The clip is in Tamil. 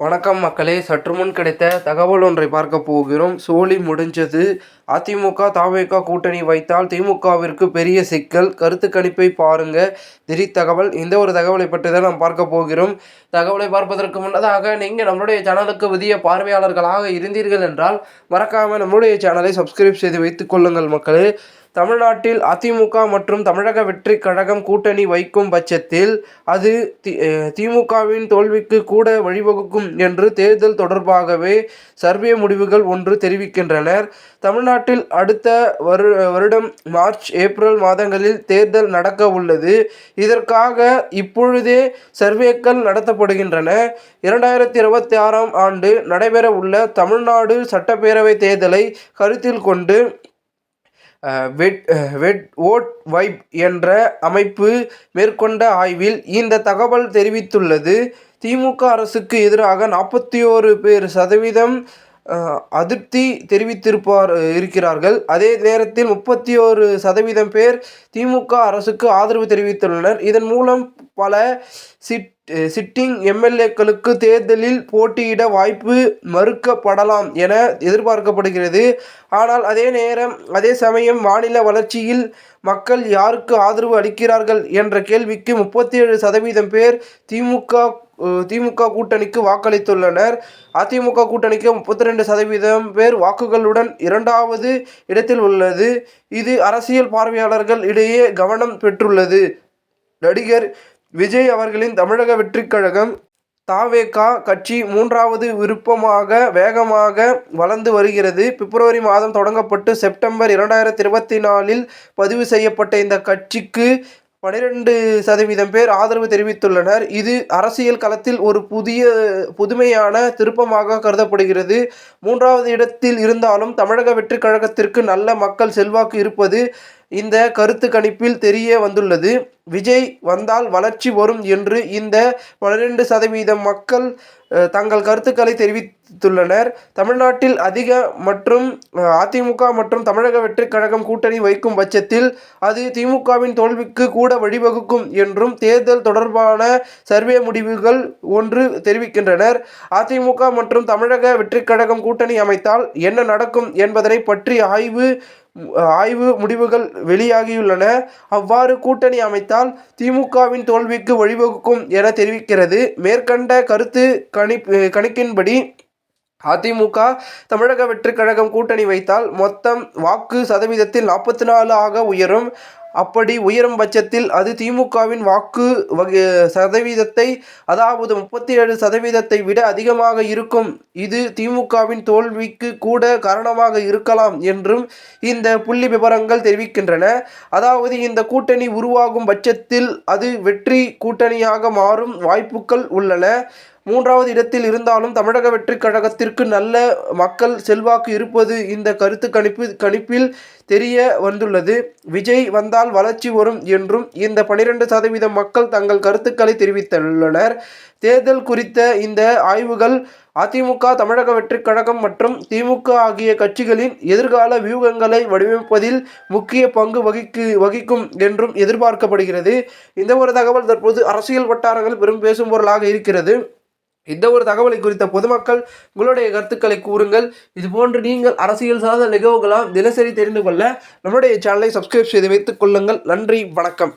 வணக்கம் மக்களே சற்று முன் கிடைத்த தகவல் ஒன்றை பார்க்க போகிறோம். சோழி முடிஞ்சது. அதிமுக தாவேகா கூட்டணி வைத்தால் திமுகவிற்கு பெரிய சிக்கல். கருத்து கணிப்பை பாருங்க. திடீர் தகவல் இந்த ஒரு தகவலை பற்றி தான் நாம் பார்க்க போகிறோம். தகவலை பார்ப்பதற்கு முன்னதாக நீங்கள் நம்மளுடைய சேனலுக்கு புதிய பார்வையாளர்களாக இருந்தீர்கள் என்றால் மறக்காமல் நம்மளுடைய சேனலை சப்ஸ்கிரைப் செய்து வைத்துக் கொள்ளுங்கள் மக்களே. தமிழ்நாட்டில் அதிமுக மற்றும் தமிழக வெற்றி கழகம் கூட்டணி வைக்கும் பட்சத்தில் அது தி திமுகவின் தோல்விக்கு கூட வழிவகுக்கும் என்று தேர்தல் தொடர்பாகவே சர்வே முடிவுகள் ஒன்று தெரிவிக்கின்றனர் தமிழ்நாட்டில் அடுத்த வரு வருடம் மார்ச் ஏப்ரல் மாதங்களில் தேர்தல் நடக்க உள்ளது. இதற்காக இப்பொழுதே சர்வேக்கள் நடத்தப்படுகின்றன. இரண்டாயிரத்தி இருபத்தி ஆறாம் ஆண்டு நடைபெற உள்ள தமிழ்நாடு சட்டப்பேரவை தேர்தலை கருத்தில் கொண்டு வெட் வெட் ஓட் வைப் என்ற அமைப்பு மேற்கொண்ட ஆய்வில் இந்த தகவல் தெரிவித்துள்ளது. திமுக அரசுக்கு எதிராக நாற்பத்தி ஓரு பேர் சதவீதம் அதிருப்தி தெரிவித்திருப்பார் இருக்கிறார்கள். அதே நேரத்தில் முப்பத்தி ஓரு சதவீதம் பேர் திமுக அரசுக்கு ஆதரவு தெரிவித்துள்ளனர். இதன் மூலம் பல சிட் சிட்டிங் எம்எல்ஏக்களுக்கு தேர்தலில் போட்டியிட வாய்ப்பு மறுக்கப்படலாம் என எதிர்பார்க்கப்படுகிறது. ஆனால் அதே நேரம் அதே சமயம் மாநில வளர்ச்சியில் மக்கள் யாருக்கு ஆதரவு அளிக்கிறார்கள் என்ற கேள்விக்கு முப்பத்தி ஏழு சதவீதம் பேர் திமுக திமுக கூட்டணிக்கு வாக்களித்துள்ளனர். அதிமுக கூட்டணிக்கு முப்பத்தி ரெண்டு சதவீதம் பேர் வாக்குகளுடன் இரண்டாவது இடத்தில் உள்ளது. இது அரசியல் பார்வையாளர்கள் இடையே கவனம் பெற்றுள்ளது. நடிகர் விஜய் அவர்களின் தமிழக வெற்றிக் கழகம் தாவேகா கட்சி மூன்றாவது விருப்பமாக வேகமாக வளர்ந்து வருகிறது. பிப்ரவரி மாதம் தொடங்கப்பட்டு செப்டம்பர் இரண்டாயிரத்தி இருபத்தி நாலில் பதிவு செய்யப்பட்ட இந்த கட்சிக்கு பனிரெண்டு சதவீதம் பேர் ஆதரவு தெரிவித்துள்ளனர். இது அரசியல் களத்தில் ஒரு புதிய புதுமையான திருப்பமாக கருதப்படுகிறது. மூன்றாவது இடத்தில் இருந்தாலும் தமிழக வெற்றி கழகத்திற்கு நல்ல மக்கள் செல்வாக்கு இருப்பது இந்த கருத்து கணிப்பில் தெரிய வந்துள்ளது. விஜய் வந்தால் வளர்ச்சி வரும் என்று இந்த பன்னிரெண்டு சதவீதம் மக்கள் தங்கள் கருத்துக்களை தெரிவித்துள்ளனர். தமிழ்நாட்டில் அதிக மற்றும் அதிமுக மற்றும் தமிழக வெற்றிக் கழகம் கூட்டணி வைக்கும் பட்சத்தில் அது திமுகவின் தோல்விக்கு கூட வழிவகுக்கும் என்றும் தேர்தல் தொடர்பான சர்வே முடிவுகள் ஒன்று தெரிவிக்கின்றனர். அதிமுக மற்றும் தமிழக வெற்றிக் கழகம் கூட்டணி அமைத்தால் என்ன நடக்கும் என்பதனை பற்றி ஆய்வு ஆய்வு முடிவுகள் வெளியாகியுள்ளன. அவ்வாறு கூட்டணி அமைத்தால் திமுகவின் தோல்விக்கு வழிவகுக்கும் என தெரிவிக்கிறது. மேற்கண்ட கருத்து கணி கணிக்கின்படி அதிமுக தமிழக வெற்றிக் கழகம் கூட்டணி வைத்தால் மொத்தம் வாக்கு சதவீதத்தில் நாற்பத்தி நாலு ஆக உயரும். அப்படி உயரும் பட்சத்தில் அது திமுகவின் வாக்கு வகை சதவீதத்தை அதாவது முப்பத்தி ஏழு சதவீதத்தை விட அதிகமாக இருக்கும். இது திமுகவின் தோல்விக்கு கூட காரணமாக இருக்கலாம் என்றும் இந்த புள்ளி விவரங்கள் தெரிவிக்கின்றன. அதாவது இந்த கூட்டணி உருவாகும் பட்சத்தில் அது வெற்றி கூட்டணியாக மாறும் வாய்ப்புகள் உள்ளன. மூன்றாவது இடத்தில் இருந்தாலும் தமிழக வெற்றிக் கழகத்திற்கு நல்ல மக்கள் செல்வாக்கு இருப்பது இந்த கருத்து கணிப்பு கணிப்பில் தெரிய வந்துள்ளது. விஜய் வந்தால் வளர்ச்சி வரும் என்றும் இந்த பனிரெண்டு சதவீதம் மக்கள் தங்கள் கருத்துக்களை தெரிவித்துள்ளனர். தேர்தல் குறித்த இந்த ஆய்வுகள் அதிமுக தமிழக வெற்றிக் கழகம் மற்றும் திமுக ஆகிய கட்சிகளின் எதிர்கால வியூகங்களை வடிவமைப்பதில் முக்கிய பங்கு வகிக்கு வகிக்கும் என்றும் எதிர்பார்க்கப்படுகிறது. இந்த ஒரு தகவல் தற்போது அரசியல் வட்டாரங்கள் பெரும் பேசும் பொருளாக இருக்கிறது. இந்த ஒரு தகவலை குறித்த பொதுமக்கள் உங்களுடைய கருத்துக்களை கூறுங்கள். இதுபோன்று நீங்கள் அரசியல் சார்ந்த நிகழ்வுகளாம் தினசரி தெரிந்து கொள்ள நம்முடைய சேனலை சப்ஸ்கிரைப் செய்து வைத்துக் கொள்ளுங்கள். நன்றி வணக்கம்.